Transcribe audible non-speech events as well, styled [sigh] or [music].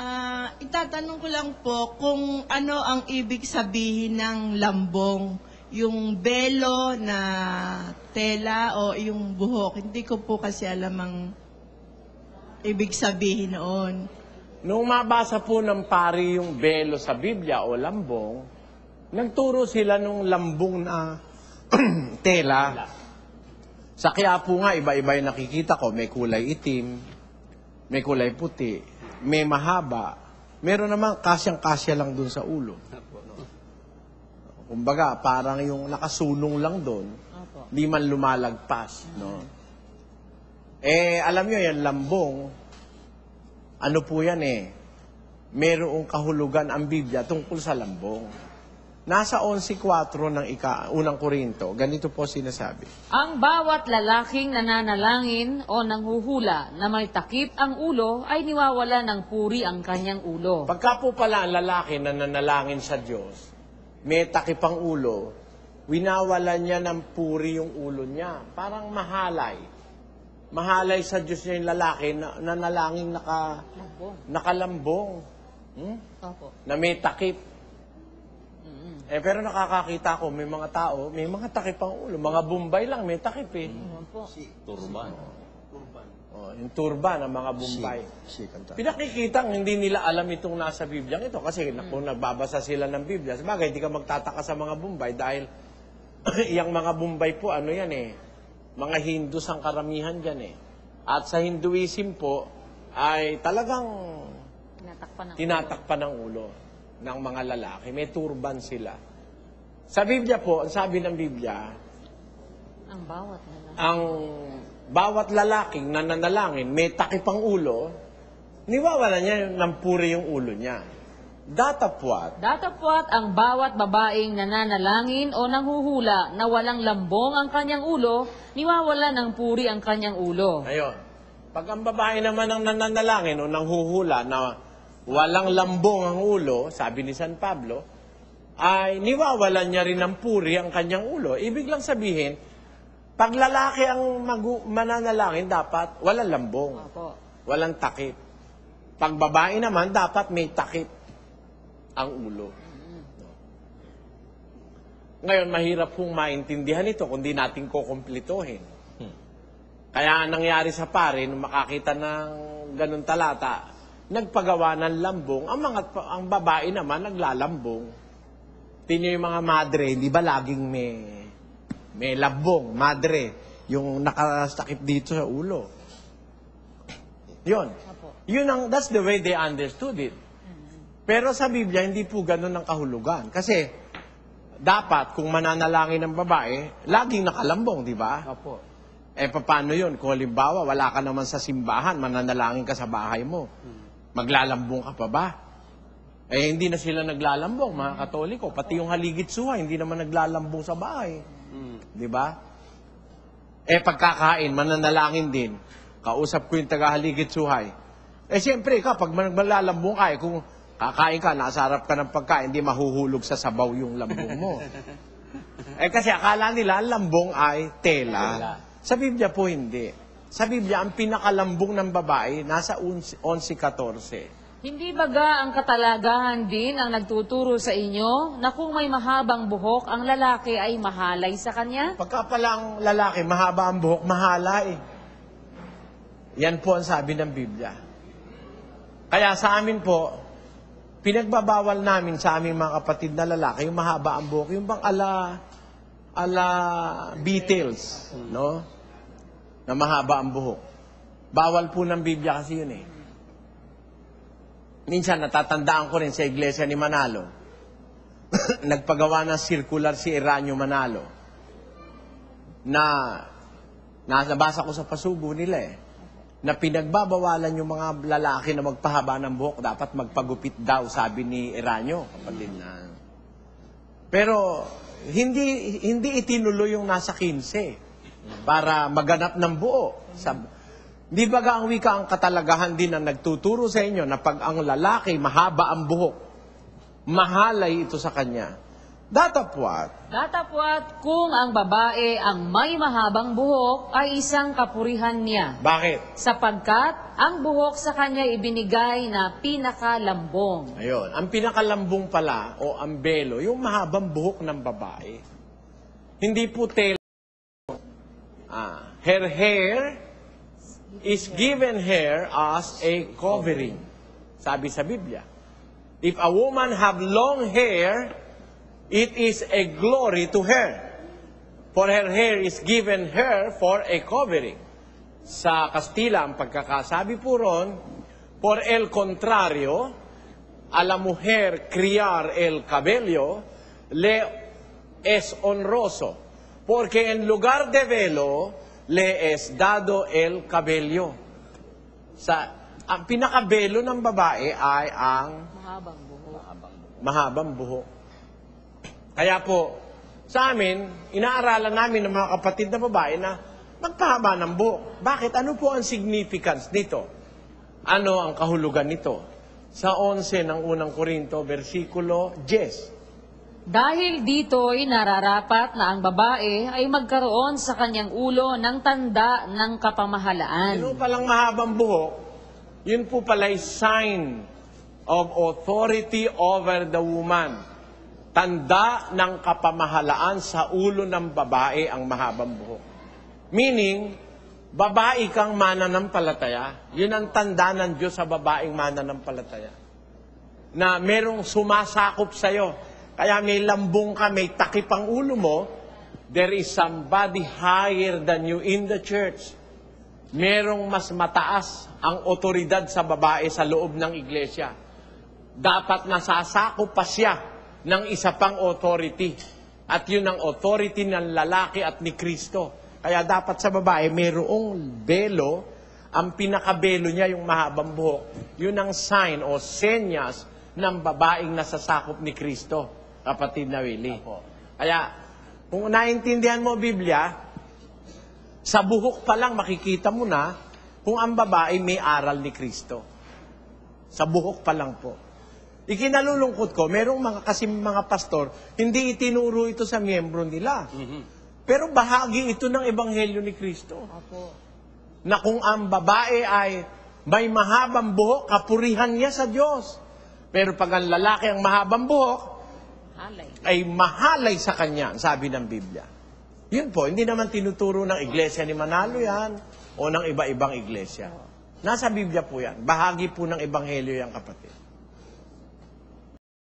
Ah, itatanong ko lang po kung ano ang ibig sabihin ng lambong. Yung belo na tela o yung buhok. Hindi ko po kasi alam ang ibig sabihin noon. Nung mabasa po ng pari yung belo sa Biblia o lambong, nagturo sila nung lambong na [clears throat] tela. Sa kaya po nga, iba-iba yung nakikita ko. May kulay itim, may kulay puti, may mahaba. Meron naman kasyang-kasya lang dun sa ulo. Kumbaga, parang yung nakasunong lang doon, di man lumalagpas, no? Eh, alam nyo yan, lambong, ano po yan eh, merong kahulugan ang Biblia tungkol sa lambong. Nasa 11.4 ng ika, unang Korinto, ganito po sinasabi. Ang bawat lalaking nananalangin o nanghuhula na may takip ang ulo ay niwawala ng puri ang kanyang ulo. Pagka po pala ang lalaki na nanalangin sa Diyos, may takip ang ulo, winawala niya ng puri yung ulo niya. Parang mahalay. Mahalay sa Diyos niya yung lalaki na nanalangin naka, Lambong. nakalambong. Hmm? Opo. Na may takip. Eh, pero nakakakita ko, may mga tao, may mga takip ang ulo. Mga Bombay lang, may takip eh. Opo. Turban. Oh, yung turban ng mga Bombay. Si kanta. Pinakikita hindi nila alam itong nasa Biblia ito kasi mm. kung nagbabasa sila ng Biblia, sabagay, hindi ka magtataka sa mga Bombay dahil [clears throat] yung mga Bombay po, ano yan eh, mga Hindus ang karamihan dyan eh. At sa Hinduism po, ay talagang Tinatakpan ng tinatakpan ng ulo ng mga lalaki. May turban sila. Sa Biblia po, ang sabi ng Biblia, ang bawat lalaki. ang bawat lalaking nananalangin, may takip ang ulo, niwawala niya ng puri yung ulo niya. Datapwat, Datapwat ang bawat babaeng nananalangin o nanghuhula na walang lambong ang kanyang ulo, niwawala ng puri ang kanyang ulo. Ayun. Pag ang babae naman ang nananalangin o nanghuhula na walang lambong ang ulo, sabi ni San Pablo, ay niwawalan niya rin ng puri ang kanyang ulo. Ibig lang sabihin, pag lalaki ang magu- mananalangin, dapat walang lambong, Opo. walang takip. Pag babae naman, dapat may takip ang ulo. Ngayon, mahirap pong maintindihan ito kung di natin kukumplituhin. Kaya ang nangyari sa pare, nung makakita ng ganun talata, nagpagawa ng lambong. Ang mga ang babae naman naglalambong. Tingnan yung mga madre, di ba laging may may lambong, madre, yung nakasakip dito sa ulo. Yun. Opo. Yun ang, that's the way they understood it. Pero sa Biblia, hindi po ganun ang kahulugan. Kasi, dapat, kung mananalangin ng babae, laging nakalambong, di ba? Apo. Eh, paano yun? Kung halimbawa, wala ka naman sa simbahan, mananalangin ka sa bahay mo. Maglalambong ka pa ba? Eh, hindi na sila naglalambong, mga katoliko. Pati yung haligit suha, hindi naman naglalambong sa bahay. Di ba? Eh, pagkakain, mananalangin din. Kausap ko yung taga-haligit suhay. Eh, siyempre, ka, pag maglalambong ka, eh, kung kakain ka, nasa harap ka ng pagkain, hindi mahuhulog sa sabaw yung lambong mo. [laughs] eh, kasi akala nila, lambong ay tela. Tela. Sa Biblia po, hindi. Sa Biblia, ang pinakalambong ng babae, nasa 11-14. Hindi baga ang katalagahan din ang nagtuturo sa inyo na kung may mahabang buhok, ang lalaki ay mahalay sa kanya? Pagka palang lalaki, mahaba ang buhok, mahala eh. Yan po ang sabi ng Biblia. Kaya sa amin po, pinagbabawal namin sa aming mga kapatid na lalaki, yung mahaba ang buhok, yung bang ala, ala Beatles, no? Na mahaba ang buhok. Bawal po ng Biblia kasi yun eh. Minsan natatandaan ko rin sa iglesia ni Manalo, [coughs] nagpagawa ng circular si Eranio Manalo na nabasa ko sa pasubo nila eh, na pinagbabawalan yung mga lalaki na magpahaba ng buhok, dapat magpagupit daw, sabi ni Eranio, kapatid na. Pero hindi hindi itinuloy yung nasa 15 para maganap ng buo. Sa, di ba ang wika ang katalagahan din na nagtuturo sa inyo na pag ang lalaki mahaba ang buhok, mahalay ito sa kanya. Datapwat, Datapwat kung ang babae ang may mahabang buhok ay isang kapurihan niya. bakit? Sapagkat ang buhok sa kanya ibinigay na pinakalambong. Ayun, ang pinakalambong pala o ang belo, yung mahabang buhok ng babae. Hindi po tela. Ah, her hair is given her as a covering. Sabi sa Biblia. If a woman have long hair, it is a glory to her. For her hair is given her for a covering. Sa Kastila, ang pagkakasabi po ron, por el contrario, a la mujer criar el cabello le es honroso, porque en lugar de velo le es dado el cabello. Sa ang pinakabelo ng babae ay ang Mahabang buhok. mahabang buhok. Kaya po, sa amin, inaaralan namin ng mga kapatid na babae na magpahaba ng buhok. Bakit? Ano po ang significance nito? Ano ang kahulugan nito? Sa 11 ng unang Korinto, versikulo 10. Dahil dito'y nararapat na ang babae ay magkaroon sa kanyang ulo ng tanda ng kapamahalaan. Ano palang mahabang buhok? Yun po pala ay sign of authority over the woman. Tanda ng kapamahalaan sa ulo ng babae ang mahabang buhok. Meaning, babae kang mananampalataya. Yun ang tanda ng Diyos sa babaeng mananampalataya. Na merong sumasakop sa'yo. Kaya may lambong ka, may takip ang ulo mo, there is somebody higher than you in the church merong mas mataas ang otoridad sa babae sa loob ng iglesia. Dapat nasasakop pa siya ng isa pang authority. At yun ang authority ng lalaki at ni Kristo. Kaya dapat sa babae, mayroong belo, ang pinakabelo niya yung mahabang buhok. Yun ang sign o senyas ng babaeng nasasakop ni Kristo, kapatid na Willie. Kaya, kung naintindihan mo Biblia, sa buhok pa lang makikita mo na kung ang babae may aral ni Kristo. Sa buhok pa lang po. Ikinalulungkot ko, merong mga kasi mga pastor, hindi itinuro ito sa miyembro nila. Pero bahagi ito ng ebanghelyo ni Kristo. Na kung ang babae ay may mahabang buhok, kapurihan niya sa Diyos. Pero pag ang lalaki ang mahabang buhok, Halay. ay mahalay sa kanya, sabi ng Biblia. Yun po, hindi naman tinuturo ng iglesia ni Manalo yan o ng iba-ibang iglesia. Nasa Biblia po yan. Bahagi po ng ebanghelyo yan, kapatid.